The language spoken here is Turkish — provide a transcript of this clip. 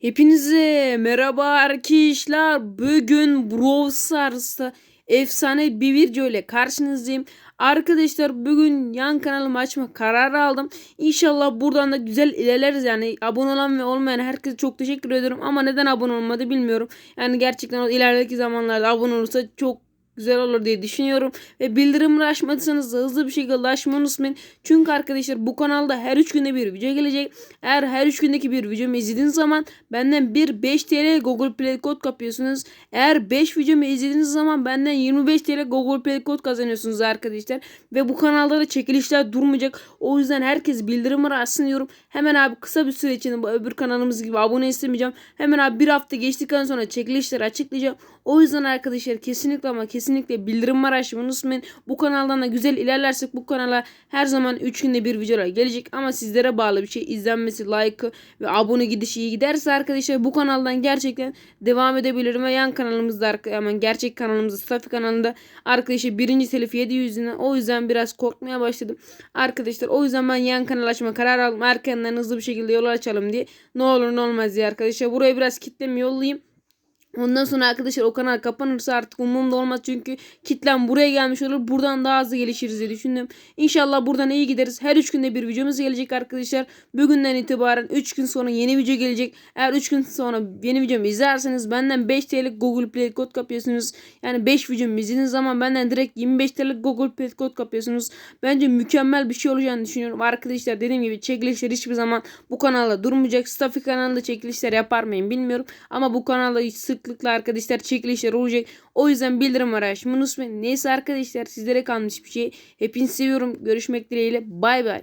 Hepinize merhaba arkadaşlar. Bugün Brawl Stars'ta efsane bir video ile karşınızdayım. Arkadaşlar bugün yan kanalımı açma kararı aldım. İnşallah buradan da güzel ilerleriz yani. Abone olan ve olmayan herkese çok teşekkür ediyorum. Ama neden abone olmadı bilmiyorum. Yani gerçekten ilerideki zamanlarda abone olursa çok güzel olur diye düşünüyorum. Ve bildirimleri açmadıysanız da hızlı bir şekilde açmayı unutmayın. Çünkü arkadaşlar bu kanalda her 3 günde bir video gelecek. Eğer her 3 gündeki bir videomu izlediğiniz zaman benden bir 5 TL Google Play kod kapıyorsunuz. Eğer 5 videomu izlediğiniz zaman benden 25 TL Google Play kod kazanıyorsunuz arkadaşlar. Ve bu kanalda da çekilişler durmayacak. O yüzden herkes bildirimleri açsın diyorum. Hemen abi kısa bir süre içinde bu öbür kanalımız gibi abone istemeyeceğim. Hemen abi bir hafta geçtikten sonra çekilişleri açıklayacağım. O yüzden arkadaşlar kesinlikle ama kesinlikle bildirim açmayı unutmayın. Bu kanaldan da güzel ilerlersek bu kanala her zaman 3 günde bir videolar gelecek. Ama sizlere bağlı bir şey. izlenmesi, like ve abone gidişi iyi giderse arkadaşlar bu kanaldan gerçekten devam edebilirim. Ve yan kanalımızda hemen gerçek kanalımızda Safi kanalında arkadaşlar birinci telif 700'üne o yüzden biraz korkmaya başladım. Arkadaşlar o yüzden ben yan kanal açma kararı aldım. Erkenden hızlı bir şekilde yol açalım diye. Ne olur ne olmaz diye arkadaşlar. Buraya biraz kitlemi yollayayım. Ondan sonra arkadaşlar o kanal kapanırsa artık umurumda olmaz çünkü kitlem buraya gelmiş olur. Buradan daha hızlı gelişiriz diye düşündüm. İnşallah buradan iyi gideriz. Her 3 günde bir videomuz gelecek arkadaşlar. Bugünden itibaren 3 gün sonra yeni video gelecek. Eğer 3 gün sonra yeni videomu izlerseniz benden 5 TL Google Play kod kapıyorsunuz. Yani 5 videomu izlediğiniz zaman benden direkt 25 TL Google Play kod kapıyorsunuz. Bence mükemmel bir şey olacağını düşünüyorum. Arkadaşlar dediğim gibi çekilişler hiçbir zaman bu kanalda durmayacak. Staffy kanalında çekilişler yapar mıyım bilmiyorum. Ama bu kanalda hiç sıklıkla arkadaşlar çekilişler olacak. O yüzden bildirim var açmayı unutmayın. Neyse arkadaşlar sizlere kalmış bir şey. Hepinizi seviyorum. Görüşmek dileğiyle. Bay bay.